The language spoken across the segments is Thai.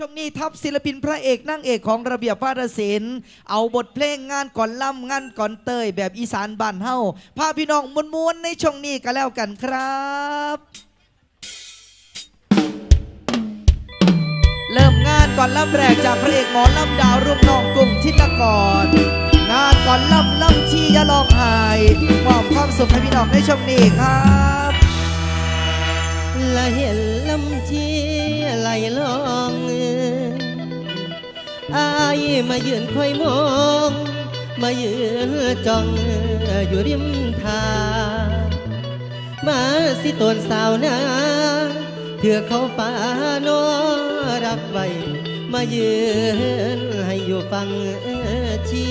ช่วงนี้ทัพศิลปินพระเอกนั่งเอกของระเบียบวาทศิลป์เอาบทเพลงงานก่อนล่ำงานก่อนเตยแบบอีสานบ้านเฮาพาพี่น้องม้วนๆในช่วงนี้ก็แล้วกันครับ เริ่มงานก่อนล่ำแรกจากพระเอกหมอล่ำดาวรุ่งน้องกลุ่มทิตกร งานก่อนล่ำล่ำที่ยะลองหายมอบความสุขให้พี่น้องในช่วงนี้ครับ ละเห็นลำชียไหลล มายืนคอยมอง มายืนจ้องอยู่ริมทางมาสิตนสาวนาเถื่อเขาป่านอรับไว้มายืนให้อยู่ฟังชี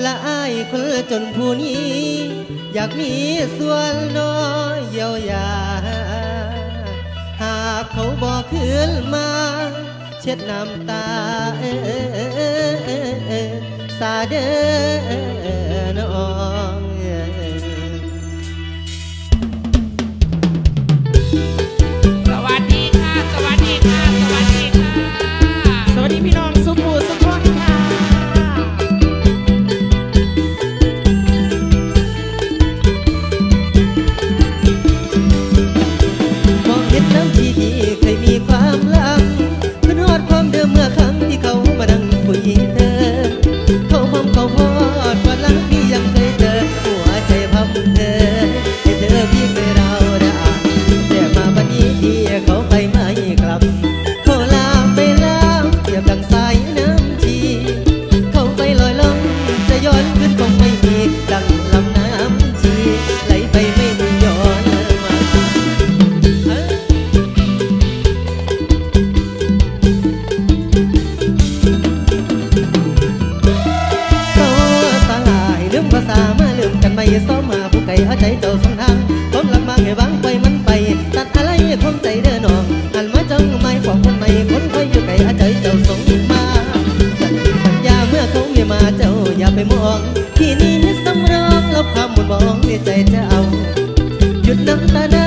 และอายคนจนผู้นี้ อยากมีส่วนน้อยเยียวยา หากเขาบอกคืนมา ช็ดน้ำตาสาเดนอ la la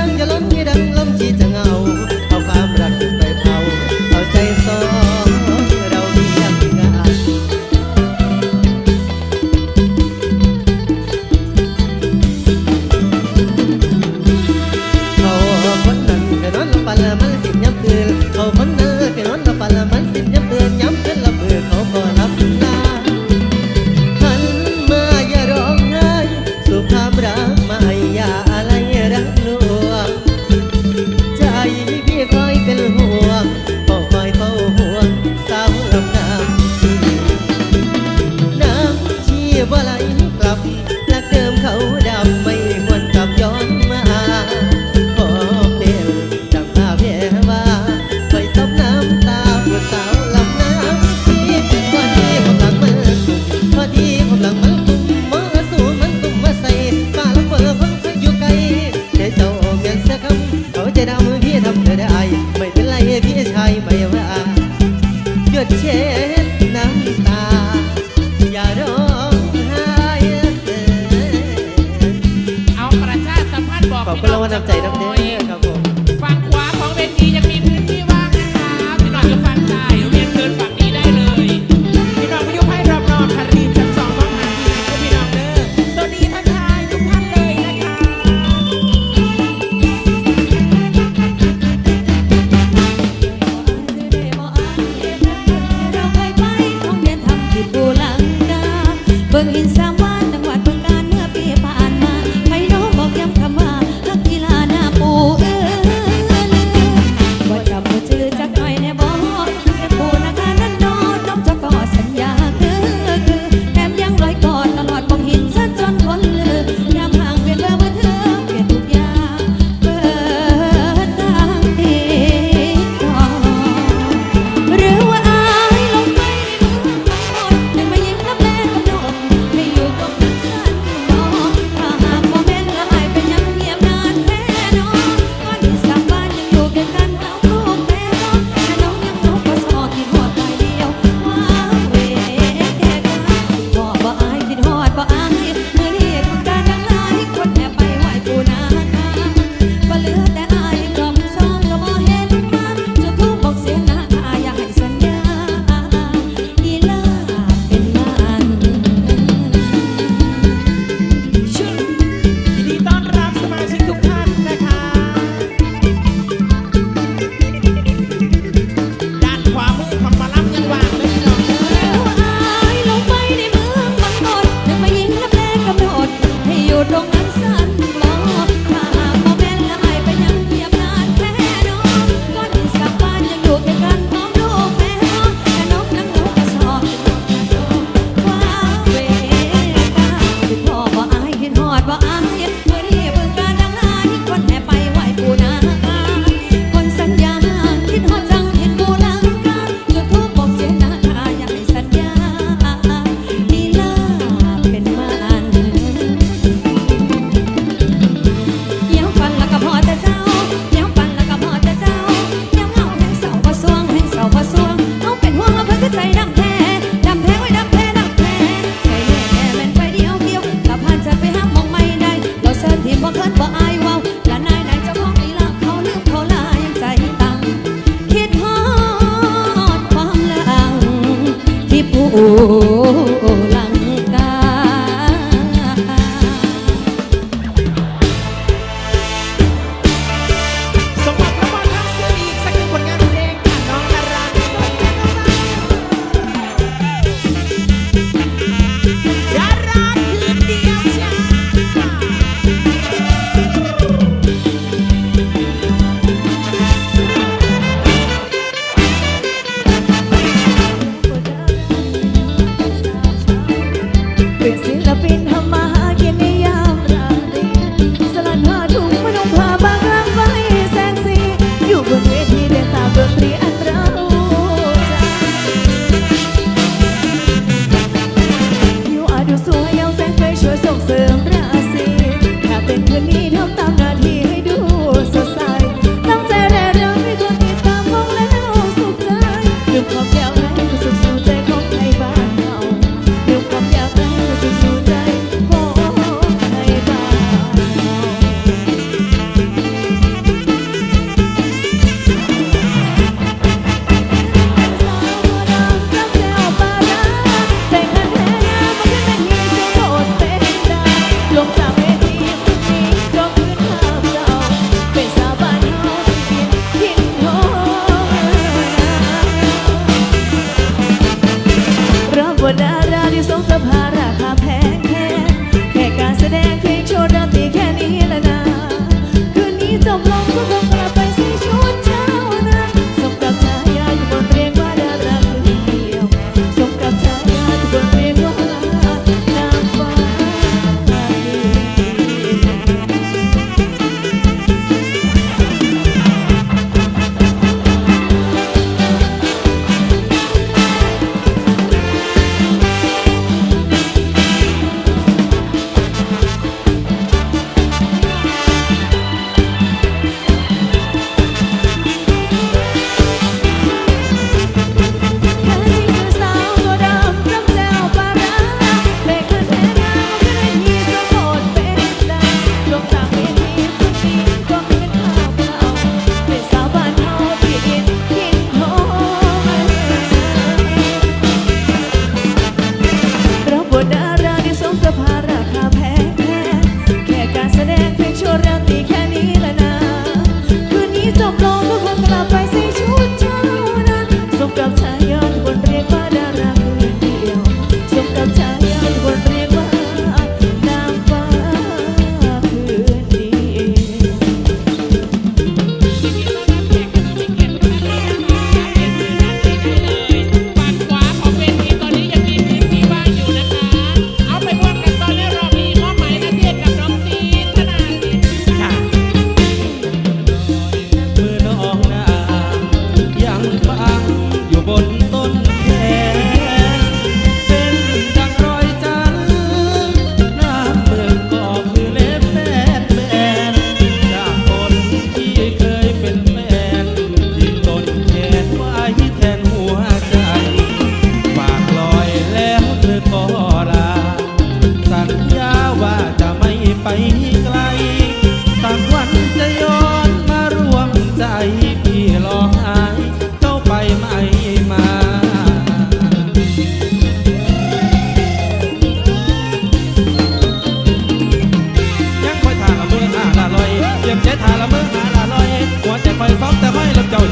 oh.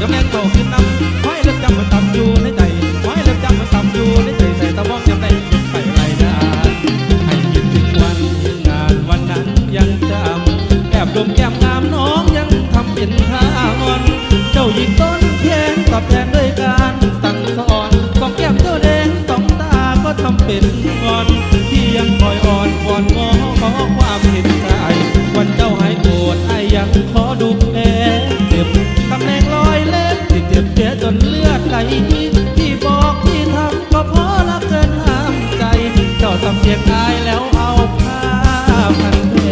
me ที่บอกที่ทำก็เพราะรักเกินห้ามใจ เจ้าทำเสียงอายแล้วเอาผ้าพันแผล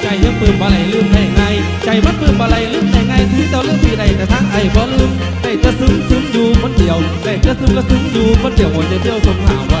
ใจยังปืมอะไรลืมได้ไง ใจมันปืมอะไรลืมได้ไงถือเจ้าลืมที่ใดแต่ทั้งไอ้บ่ลืมได้จะซึ้งซึ้งอยู่คนเดียวได้จะซึ้งก็ซึ้งอยู่คนเดียวหัวใจเที่ยวสมหาว